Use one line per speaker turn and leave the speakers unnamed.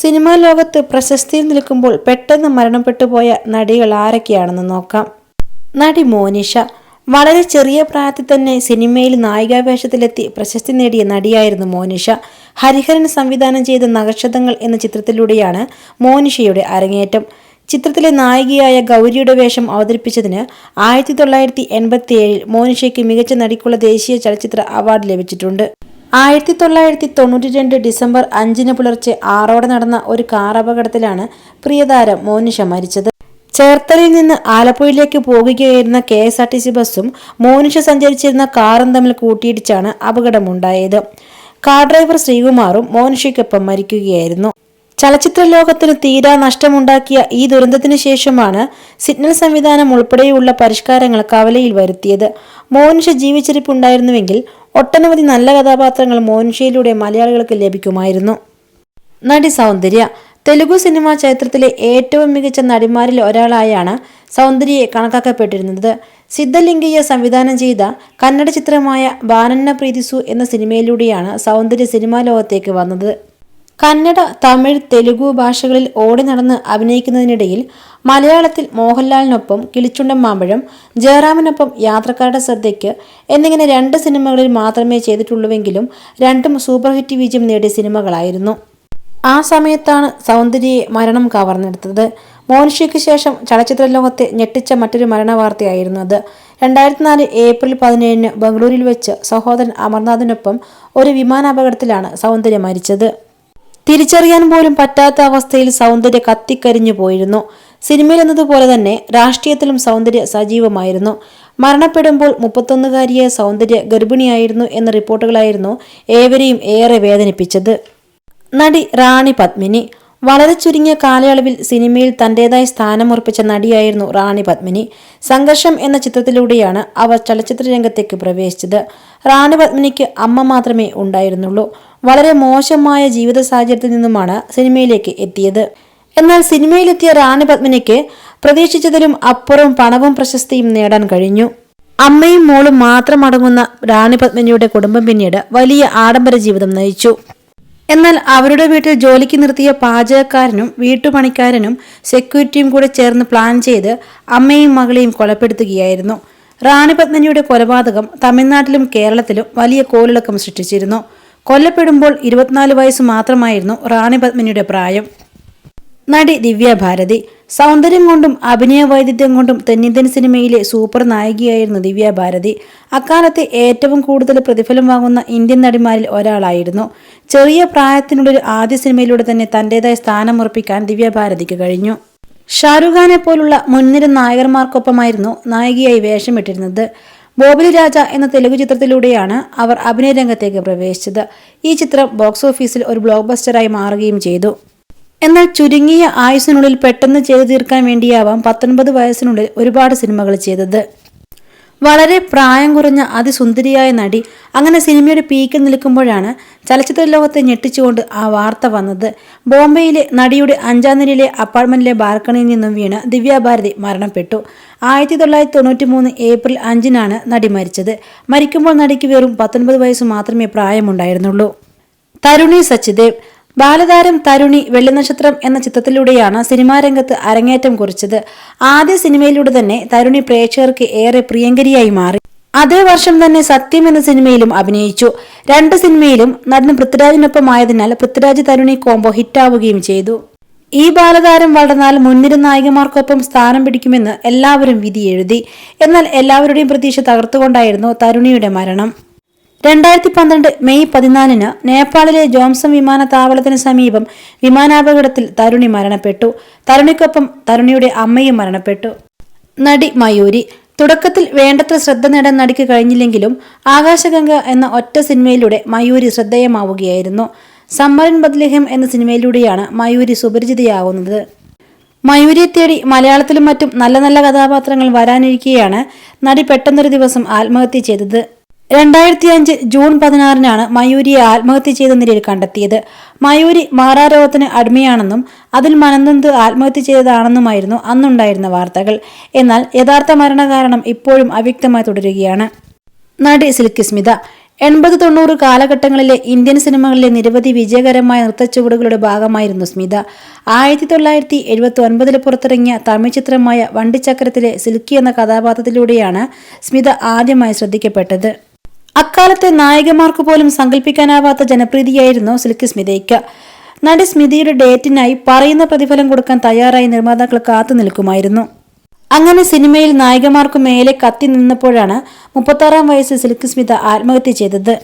Cinema ലോകത്ത് പ്രശസ്തിയിൽ നിൽക്കുമ്പോൾ പെട്ടെന്ന് മരണപ്പെട്ടു പോയ നടികൾ ആരൊക്കെയാണെന്ന് നോക്കാം. നടി മോനിഷ വളരെ ചെറിയ പ്രായത്തിൽ തന്നെ സിനിമയിൽ നായികാവേഷത്തിലെത്തി പ്രശസ്തി നേടിയ നടിയായിരുന്നു മോനിഷ. ഹരിഹരൻ സംവിധാനം ചെയ്ത നക്ഷതങ്ങൾ എന്ന ചിത്രത്തിലൂടെയാണ് മോനിഷയുടെ അരങ്ങേറ്റം. ചിത്രത്തിലെ നായികയായ ഗൗരിയുടെ വേഷം അവതരിപ്പിച്ചതിന് ആയിരത്തി തൊള്ളായിരത്തി എൺപത്തി ഏഴിൽ മോനിഷയ്ക്ക് മികച്ച നടിക്കുള്ള ദേശീയ ചലച്ചിത്ര അവാർഡ് ലഭിച്ചിട്ടുണ്ട്. ആയിരത്തി തൊള്ളായിരത്തി തൊണ്ണൂറ്റി രണ്ട് ഡിസംബർ അഞ്ചിന് പുലർച്ചെ ആറോടെ നടന്ന ഒരു കാർ അപകടത്തിലാണ് പ്രിയതാരം മോനിഷ മരിച്ചത്. ചേർത്തലയിൽ നിന്ന് ആലപ്പുഴയിലേക്ക് പോകുകയായിരുന്ന K S R T C ബസ്സും മോനിഷ സഞ്ചരിച്ചിരുന്ന കാറും തമ്മിൽ കൂട്ടിയിടിച്ചാണ് അപകടമുണ്ടായത്. കാർ ഡ്രൈവർ ശ്രീകുമാറും മോനിഷയ്ക്കൊപ്പം മരിക്കുകയായിരുന്നു. ചലച്ചിത്ര ലോകത്തിന് തീരാ നഷ്ടമുണ്ടാക്കിയ ഈ ദുരന്തത്തിന് ശേഷമാണ് സിഗ്നൽ സംവിധാനം ഉൾപ്പെടെയുള്ള പരിഷ്കാരങ്ങൾ കവലയിൽ വരുത്തിയത്. മോനിഷ ജീവിച്ചിരിപ്പുണ്ടായിരുന്നുവെങ്കിൽ ഒട്ടനവധി നല്ല കഥാപാത്രങ്ങൾ മോൻഷിയിലൂടെ മലയാളികൾക്ക് ലഭിക്കുമായിരുന്നു. നടി സൗന്ദര്യ തെലുഗു സിനിമാ ചരിത്രത്തിലെ ഏറ്റവും മികച്ച നടിമാരിൽ ഒരാളായാണ് സൗന്ദര്യയെ കണക്കാക്കപ്പെട്ടിരുന്നത്. സിദ്ധലിംഗയ്യ സംവിധാനം ചെയ്ത കന്നഡ ചിത്രമായ ബാനന്ന പ്രീതിസു എന്ന സിനിമയിലൂടെയാണ് സൗന്ദര്യ സിനിമാ ലോകത്തേക്ക് വന്നത്. കന്നഡ തമിഴ് തെലുഗു ഭാഷകളിൽ ഓടി നടന്ന് അഭിനയിക്കുന്നതിനിടയിൽ മലയാളത്തിൽ മോഹൻലാലിനൊപ്പം കിളിച്ചുണ്ടൻ മാമ്പഴം ജയറാമിനൊപ്പം യാത്രക്കാരുടെ ശ്രദ്ധയ്ക്ക് എന്നിങ്ങനെ രണ്ട് സിനിമകളിൽ മാത്രമേ ചെയ്തിട്ടുള്ളൂവെങ്കിലും രണ്ടും സൂപ്പർ ഹിറ്റ് വിജയം നേടിയ സിനിമകളായിരുന്നു. ആ സമയത്താണ് സൗന്ദര്യയെ മരണം കവർന്നെടുത്തത്. മോനിഷയ്ക്ക് ശേഷം ചലച്ചിത്ര ലോകത്തെ ഞെട്ടിച്ച മറ്റൊരു മരണ വാർത്തയായിരുന്നു അത്. രണ്ടായിരത്തി നാല് ഏപ്രിൽ പതിനേഴിന് ബംഗളൂരിൽ വെച്ച് സഹോദരൻ അമർനാഥിനൊപ്പം ഒരു വിമാനാപകടത്തിലാണ് സൗന്ദര്യ മരിച്ചത്. തിരിച്ചറിയാൻ പോലും പറ്റാത്ത അവസ്ഥയിൽ സൗന്ദര്യ കത്തിക്കരിഞ്ഞു പോയിരുന്നു. സിനിമയിൽ എന്നതുപോലെ തന്നെ രാഷ്ട്രീയത്തിലും സൗന്ദര്യ സജീവമായിരുന്നു. മരണപ്പെടുമ്പോൾ മുപ്പത്തൊന്നുകാരിയായ സൗന്ദര്യ ഗർഭിണിയായിരുന്നു എന്ന റിപ്പോർട്ടുകളായിരുന്നു ഏവരെയും ഏറെ വേദനിപ്പിച്ചത്. നടി റാണി പത്മിനി. വളരെ ചുരുങ്ങിയ കാലയളവിൽ സിനിമയിൽ തന്റേതായ സ്ഥാനമുറപ്പിച്ച നടിയായിരുന്നു റാണി പത്മിനി. സംഘർഷം എന്ന ചിത്രത്തിലൂടെയാണ് അവർ ചലച്ചിത്ര രംഗത്തേക്ക് പ്രവേശിച്ചത്. റാണി പത്മിനിക്ക് അമ്മ മാത്രമേ ഉണ്ടായിരുന്നുള്ളൂ. വളരെ മോശമായ ജീവിത സാഹചര്യത്തിൽ നിന്നുമാണ് സിനിമയിലേക്ക് എത്തിയത്. എന്നാൽ സിനിമയിലെത്തിയ റാണി പത്മിനിക്ക് പ്രതീക്ഷിച്ചതിലും അപ്പുറം പണവും പ്രശസ്തിയും നേടാൻ കഴിഞ്ഞു. അമ്മയും മോളും മാത്രം അടങ്ങുന്ന റാണി പത്മിനിയുടെ കുടുംബം പിന്നീട് വലിയ ആഡംബര ജീവിതം നയിച്ചു. എന്നാൽ അവരുടെ വീട്ടിൽ ജോലിക്ക് നിർത്തിയ പാചകക്കാരനും വീട്ടുപണിക്കാരനും സെക്യൂരിറ്റിയും കൂടെ ചേർന്ന് പ്ലാൻ ചെയ്ത് അമ്മയും മകളെയും കൊലപ്പെടുത്തുകയായിരുന്നു. റാണി പത്മിനിയുടെ കൊലപാതകം തമിഴ്നാട്ടിലും കേരളത്തിലും വലിയ കോലിളക്കം സൃഷ്ടിച്ചിരുന്നു. കൊല്ലപ്പെടുമ്പോൾ ഇരുപത്തിനാല് വയസ്സ് മാത്രമായിരുന്നു റാണി പത്മിനിയുടെ പ്രായം. നടി ദിവ്യ ഭാരതി സൗന്ദര്യം കൊണ്ടും അഭിനയ വൈദഗ്ധ്യം കൊണ്ടും തെന്നിന്ത്യൻ സിനിമയിലെ സൂപ്പർ നായികയായിരുന്നു ദിവ്യ ഭാരതി. അക്കാലത്തെ ഏറ്റവും കൂടുതൽ പ്രതിഫലം വാങ്ങുന്ന ഇന്ത്യൻ നടിമാരിൽ ഒരാളായിരുന്നു. ചെറിയ പ്രായത്തിനുള്ളിൽ ആദ്യ സിനിമയിലൂടെ തന്നെ തന്റേതായ സ്ഥാനം ഉറപ്പിക്കാൻ ദിവ്യ ഭാരതിക്ക് കഴിഞ്ഞു. ഷാരൂഖ് ഖാനെ പോലുള്ള മുൻനിര നായകന്മാർക്കൊപ്പമായിരുന്നു നായികയായി വേഷമിട്ടിരുന്നത്. ബോബിലി രാജ എന്ന തെലുങ്ക് ചിത്രത്തിലൂടെയാണ് അവർ അഭിനയ രംഗത്തേക്ക് പ്രവേശിച്ചത്. ഈ ചിത്രം ബോക്സ് ഓഫീസിൽ ഒരു ബ്ലോക്ക് ബസ്റ്ററായി മാറുകയും ചെയ്തു. എന്നാൽ ചുരുങ്ങിയ ആയുസിനുള്ളിൽ പെട്ടെന്ന് ചെയ്തു തീർക്കാൻ വേണ്ടിയാവാം പത്തൊൻപത് വയസ്സിനുള്ളിൽ ഒരുപാട് സിനിമകൾ ചെയ്തത്. വളരെ പ്രായം കുറഞ്ഞ അതിസുന്ദരിയായ നടി അങ്ങനെ സിനിമയുടെ പീക്കിൽ നിൽക്കുമ്പോഴാണ് ചലച്ചിത്ര ലോകത്തെ ഞെട്ടിച്ചുകൊണ്ട് ആ വാർത്ത വന്നത്. ബോംബെയിലെ നടിയുടെ അഞ്ചാം നിലയിലെ അപ്പാർട്ട്മെന്റിലെ ബാൽക്കണിയിൽ നിന്നും വീണ് ദിവ്യാഭാരതി മരണപ്പെട്ടു. ആയിരത്തി തൊള്ളായിരത്തി തൊണ്ണൂറ്റി മൂന്ന് ഏപ്രിൽ അഞ്ചിനാണ് നടി മരിച്ചത്. മരിക്കുമ്പോൾ നടിക്ക് വെറും പത്തൊൻപത് വയസ്സ് മാത്രമേ പ്രായമുണ്ടായിരുന്നുള്ളൂ. തരുണി സച്ചിദേവ് ബാലതാരം തരുണി വെള്ളിനക്ഷത്രം എന്ന ചിത്രത്തിലൂടെയാണ് സിനിമാ രംഗത്ത് അരങ്ങേറ്റം കുറിച്ചത്. ആദ്യ സിനിമയിലൂടെ തന്നെ തരുണി പ്രേക്ഷകർക്ക് ഏറെ പ്രിയങ്കരിയായി മാറി. അതേ വർഷം തന്നെ സത്യം എന്ന സിനിമയിലും അഭിനയിച്ചു. രണ്ട് സിനിമയിലും നടൻ പൃഥ്വിരാജിനൊപ്പമായതിനാൽ പൃഥ്വിരാജ് തരുണി കോംബോ ഹിറ്റാവുകയും ചെയ്തു. ഈ ബാലതാരം വളർന്നാൽ മുൻനിര നായികമാർക്കൊപ്പം സ്ഥാനം പിടിക്കുമെന്ന് എല്ലാവരും വിധി എഴുതി എന്നാൽ എല്ലാവരുടെയും പ്രതീക്ഷ തകർത്തുകൊണ്ടായിരുന്നു തരുണിയുടെ മരണം. രണ്ടായിരത്തി പന്ത്രണ്ട് മെയ് പതിനാലിന് നേപ്പാളിലെ ജോംസം വിമാനത്താവളത്തിന് സമീപം വിമാനാപകടത്തിൽ തരുണി മരണപ്പെട്ടു. തരുണിക്കൊപ്പം തരുണിയുടെ അമ്മയും മരണപ്പെട്ടു. നടി മയൂരി തുടക്കത്തിൽ വേണ്ടത്ര ശ്രദ്ധ നേടാൻ നടിക്ക് കഴിഞ്ഞില്ലെങ്കിലും ആകാശഗംഗ എന്ന ഒറ്റ സിനിമയിലൂടെ മയൂരി ശ്രദ്ധേയമാവുകയായിരുന്നു. സമ്മറിൻ ബദ്ലിഹം എന്ന സിനിമയിലൂടെയാണ് മയൂരി സുപരിചിതയാവുന്നത്. മയൂരിയെ തേടി മലയാളത്തിലും മറ്റും നല്ല നല്ല കഥാപാത്രങ്ങൾ വരാനിരിക്കെയാണ് നടി പെട്ടെന്നൊരു ദിവസം ആത്മഹത്യ ചെയ്തത്. രണ്ടായിരത്തി അഞ്ച് ജൂൺ പതിനാറിനാണ് മയൂരിയെ ആത്മഹത്യ ചെയ്ത നിലയിൽ കണ്ടെത്തിയത്. മയൂരി മാറാരോഗത്തിന് അടിമയാണെന്നും അതിൽ മനന്തന്ത് ആത്മഹത്യ ചെയ്തതാണെന്നുമായിരുന്നു അന്നുണ്ടായിരുന്ന വാർത്തകൾ. എന്നാൽ യഥാർത്ഥ മരണകാരണം ഇപ്പോഴും അവ്യക്തമായി തുടരുകയാണ്. നടി സിൽക്കി സ്മിത എൺപത് തൊണ്ണൂറ് കാലഘട്ടങ്ങളിലെ ഇന്ത്യൻ സിനിമകളിലെ നിരവധി വിജയകരമായ നൃത്തച്ചുവടുകളുടെ ഭാഗമായിരുന്നു സ്മിത. ആയിരത്തി തൊള്ളായിരത്തി എഴുപത്തി ഒൻപതിൽ പുറത്തിറങ്ങിയ തമിഴ് ചിത്രമായ വണ്ടിച്ചക്രത്തിലെ സിൽക്കി എന്ന കഥാപാത്രത്തിലൂടെയാണ് സ്മിത ആദ്യമായി ശ്രദ്ധിക്കപ്പെട്ടത്. അക്കാലത്തെ നായികമാർക്ക് പോലും സങ്കല്പിക്കാനാവാത്ത ജനപ്രീതിയായിരുന്നു സിൽക്കി സ്മിതയ്ക്ക്. നടി സ്മിതയുടെ ഡേറ്റിനായി പറയുന്ന പ്രതിഫലം കൊടുക്കാൻ തയ്യാറായി നിർമ്മാതാക്കൾ കാത്തു നിൽക്കുമായിരുന്നു. അങ്ങനെ സിനിമയിൽ നായികമാർക്ക് മേലെ കത്തി നിന്നപ്പോഴാണ് മുപ്പത്താറാം വയസ്സിൽ സിൽക്ക് സ്മിത ആത്മഹത്യ ചെയ്തത്.